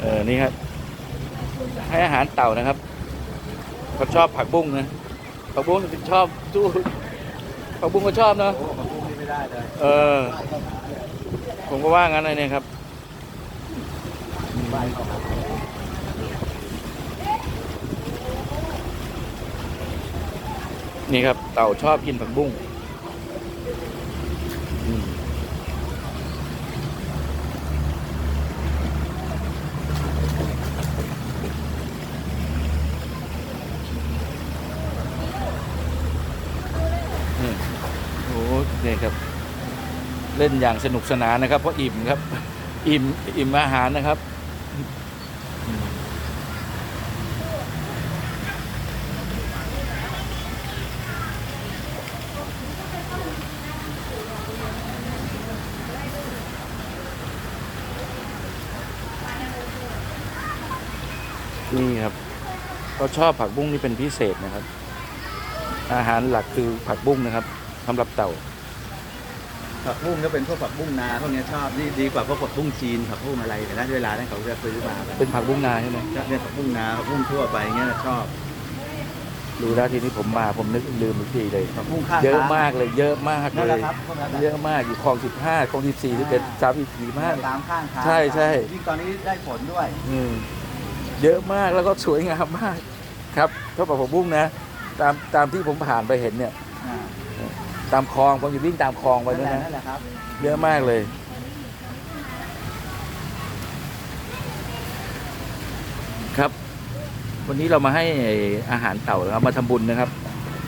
เออนี่ครับ ให้อาหารเต่านะครับเขาชอบผักบุ้งนะผักบุ้งเป็นชอบสู้ผักบุ้งก็ชอบเนาะโอ้ของนี้ไม่ได้เลยเออ ผมก็ว่างั้นเลยเนี่ยครับนี่ครับ เต่าชอบกินผักบุ้งอืมนี่โอ้ นี่ครับ เล่นอย่างสนุกสนานนะครับ เพราะอิ่มครับ อิ่มอิ่มอาหารนะครับนี่ครับ ก็ชอบผักบุ้งนี่เป็นพิเศษนะครับ อาหารหลักคือผักบุ้งนะครับสำหรับเต่า ผักบุ้งก็เป็นพวกผักบุ้งนาพวกเนี้ยชอบนี่ดีกว่าพวกผักบุ้งจีนผักบุ้งอะไรแต่ละเวลานั้นเขาจะซื้อมาแบบเป็นผักบุ้งนาใช่ไหมก็เนี่ยผักบุ้งนาผักบุ้งทั่วไปเงี้ยชอบดูแล้วทีนี้ผมมาผมนึกลืมอีกทีเลย ผักบุ้งข้างเยอะทงมากเลยเยอะมากนั่นเลแหละย ครับพวกนั้นเยอะมากอยู่คลองสิบห้าคลองสิบสี่สิบเอ็ดสามสิบสี่มาก ตามข้างทางใช่ใช่ ยิ่งตอนนี้ได้ผลด้วยอืมเยอะมากแล้วก็สวยงามมาก ครับก็บอกผมบุ้งนะ ตามตามที่ผมผ่านไปเห็นเนี่ย อ่า ตามคลองผมอยู่วิ่งตามคลองไปนั่นด้วยแหละนะ นั่นแหละครับเยอะมากเลย ครับ วันนี้เรามาให้อาหารเต่านะครับ มาทำบุญนะครับ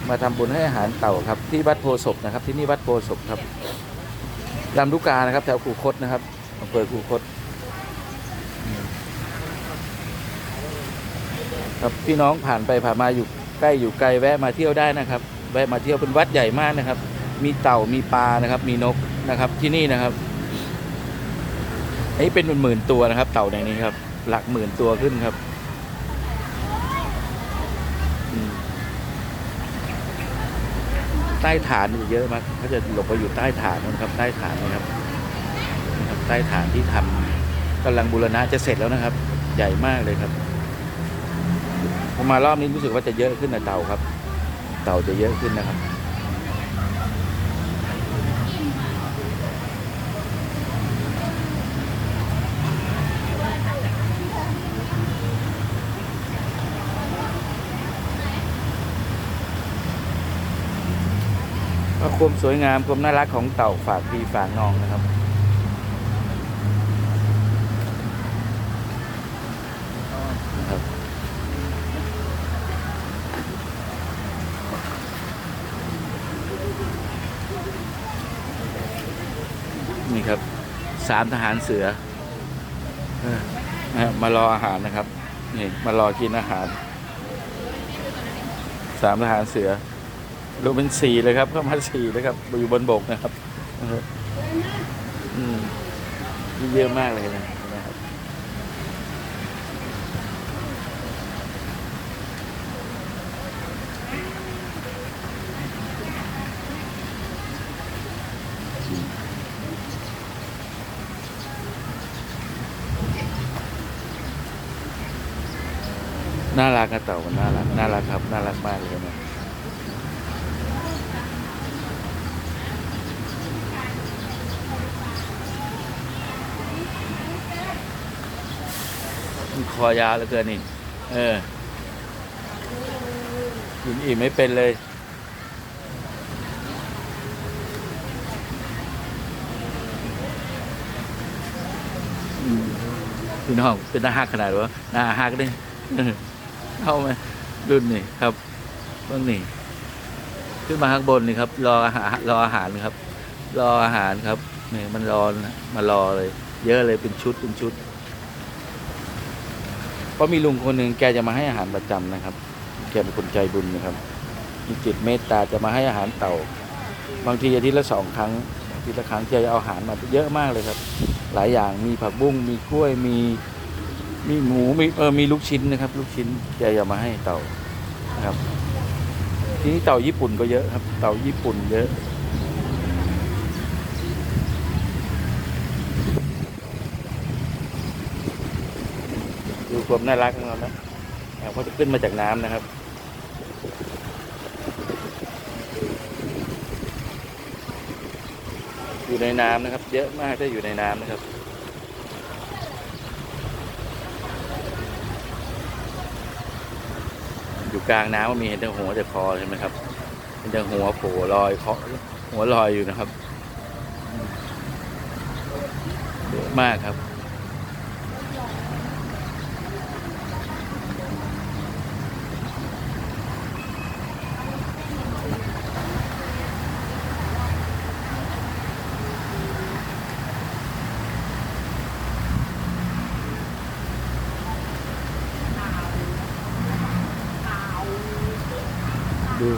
มาทำบุญให้อาหารเต่าครับ ที่วัดโพธิ์ศพนะครับ ที่นี่วัดโพธิ์ศพครับลำลูกกานะครับ แถวคูคตนะครับอำเภอคูคต ครับพี่น้องผ่านไปผ่านมาอยู่ใกล้อยู่ไกลแวะมาเที่ยวได้นะครับ แวะมาเที่ยวเป็นวัดใหญ่มากนะครับ มีเต่ามีปลานะครับ มีนกนะครับที่นี่นะครับอันนี้เป็นหมื่นตัวนะครับ เต่าในนี้ครับ หลักหมื่นตัวขึ้นครับใต้ฐานอยู่เยอะมากเขาจะหลบไปอยู่ใต้ฐานนะครับ ใต้ฐานนะครับนะครับ ใต้ฐานที่ทำกำลังบูรณะจะเสร็จแล้วนะครับ ใหญ่มากเลยครับผมมารอบนี้รู้สึกว่าจะเยอะขึ้นนะเต่าครับ เต่าจะเยอะขึ้นนะครับ ก็ความสวยงามความน่ารักของเต่าฝากพี่ฝากน้องนะครับนะครับนี่ครับสามทหารเสือมารออาหารนะครับ นี่มารอกินอาหารสามทหารเสือ รวมเป็นสี่เลยครับเข้ามาสี่เลยครับอยู่บนบกนะครับเอออืมเยอะมากเลยนะนะครับน่ารักนะเต่ามันน่ารักน่ารักครับ น่ารักมากเลยนะ คอยาวเหลือเกินนี่เออกินอิ่มไม่เป็นเลยอืมพี่น้องเป็นหน้าฮักขนาดว่าหน้าฮักนี่เออเข้าไหมรุ่นนี่ครับเบื้องนี่ขึ้นมาข้างบนนี่ครับ รออาหารรออาหารครับ รออาหารครับนี่มันรอนะมารอเลย เยอะเลยเป็นชุดเป็นชุด ราะมีลุงคนหนึ่งแกจะมาให้อาหารประจำนะครับ แกเป็นคนใจบุญนะครับ มีจิตเมตตาจะมาให้อาหารเต่า บางทีอาทิตย์ละสองครั้งอาทิตย์ละครั้งแกจะเอาอาหารมาเยอะมากเลยครับ หลายอย่างมีผักบุ้งมีกล้วยมีมีหมูมีเออมีลูกชิ้นนะครับ ลูกชิ้นแกจะมาให้เต่านะครับ ทีนี้เต่าญี่ปุ่นก็เยอะครับ เต่าญี่ปุ่นเยอะ น ความน่ารักของเขานะอ่าเขาจะขึ้นมาจากน้ำนะครับอยู่ในน้ำนะครับ เยอะมากถ้าอยู่ในน้ำนะครับอยู่กลางน้ำมันมีเห็นแต่หัวแต่คอใช่ไหมครับเห็นแต่หัวโผล่ลอยคอหัวลอยอยู่นะครับเยอะมากครับ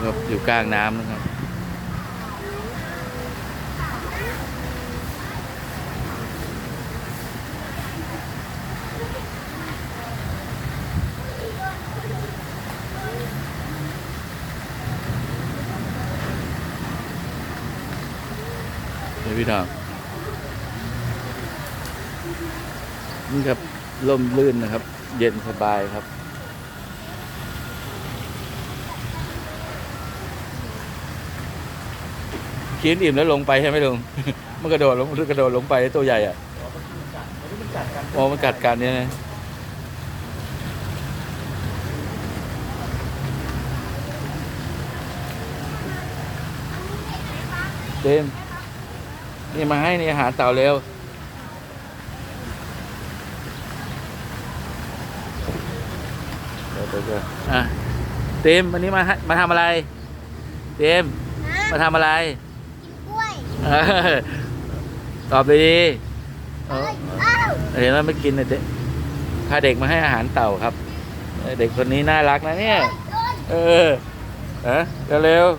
ครับอยู่กลางน้ำนะครับ เดี๋ยวพี่น้องนี่ครับล่มลื่นนะครับ เย็นสบายครับ กินอิ่มแล้วลงไปใช่ไหมลุง มันกระโดดลงกระโดดลงไปตัวใหญ่อะโอ้มันกัดกันเนี่ยนะเต็มนี่มาให้นี่อาหารเต่าเร็วเดี๋ยวเดี๋ยวเดี๋ยวอะเต็มวันนี้มาให้มาทำอะไร เต็มนะมาทำอะไรกล้วยเออ ตอบเลยดีเอเอ้อยอ้าวเห็นว่าไม่กินเลยเด็กพาเด็กมาให้อาหารเต่าครับเออเด็กคนนี้น่ารักนะเนี่ยโดนเออฮะเร็วๆ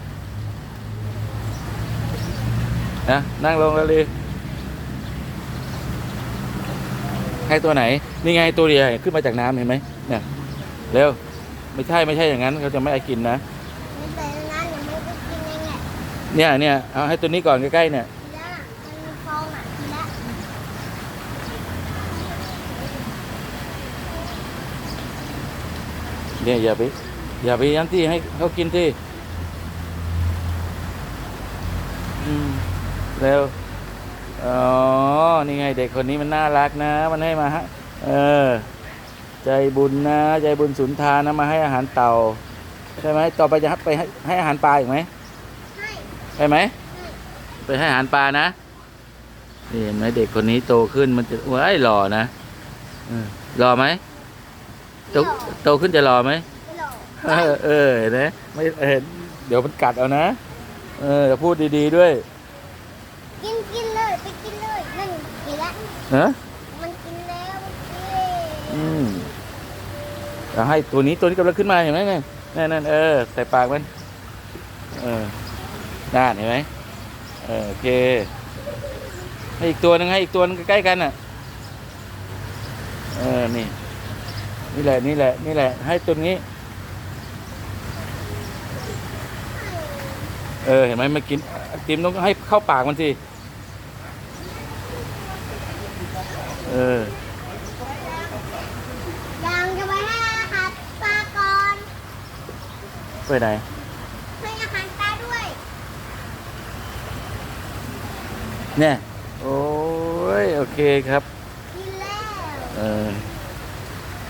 นะนั่งลงแล้วเลยให้ตัวไหน นี่ไงตัวเดียวขึ้นมาจากน้ำเห็นไหมเนี่ยเร็ว ไม่ใช่ไม่ใช่อย่างนั้นเขาจะไม่ให้กินนะ เนี่ยเนี่ยเอาให้ตัวนี้ก่อนใกล้ๆเนี่ยเนี่ยอย่าไปอย่าไปยันที่ให้เขากินที่เร็วอ๋อ นี่ไงเด็กคนนี้มันน่ารักนะ มันให้มาฮะ เออ ใจบุญนะ ใจบุญสุนทานนะ มาให้อาหารเต่า ใช่ไหม ต่อไปจะไปให้ให้อาหารปลาอีกไหม ไปไหม ไปให้อาหารปลานะนี่เห็นไหมเด็กคนนี้โตขึ้นมันจะว้ายหล่อนะเออหล่อไหมโตโตขึ้นจะหล่อไหมไม่หลอกเออเออเห็นไหมไม่เห็นเดี๋ยวมันกัดเอานะ เออจะพูดดีๆด้วย กินกินเลยไปกินเลยนั่นกินละฮะมันกินแล้วมันกินอืมเอาให้ตัวนี้ตัวนี้กำลังขึ้นมาเห็นไหมเนี่ยนั่นนั่นเออใส่ปากมัน เออ น่าเห็นไหมเออโอเค ให้อีกตัวหนึงให้อีกตัวหนึงใกล้ๆกันอะ เออ นี่ นี่แหละ นี่แหละ นี่แหละ ให้ตัวนี้ เออ เห็นไหมมากินติมต้องให้เข้าปากมันสิ เออยังจะไปให้อาหารปลาก่อนไปไหน ให้อาหารปลาด้วย เนี่ย โอ้ย โอเคครับกินแล้วเออ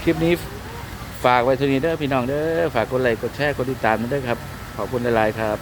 คลิปนี้ฝากไว้เท่านี้เด้อพี่น้องเด้อฝากกดไลค์กดแชร์กดติดตามด้วยครับ ขอบคุณหลายๆครับ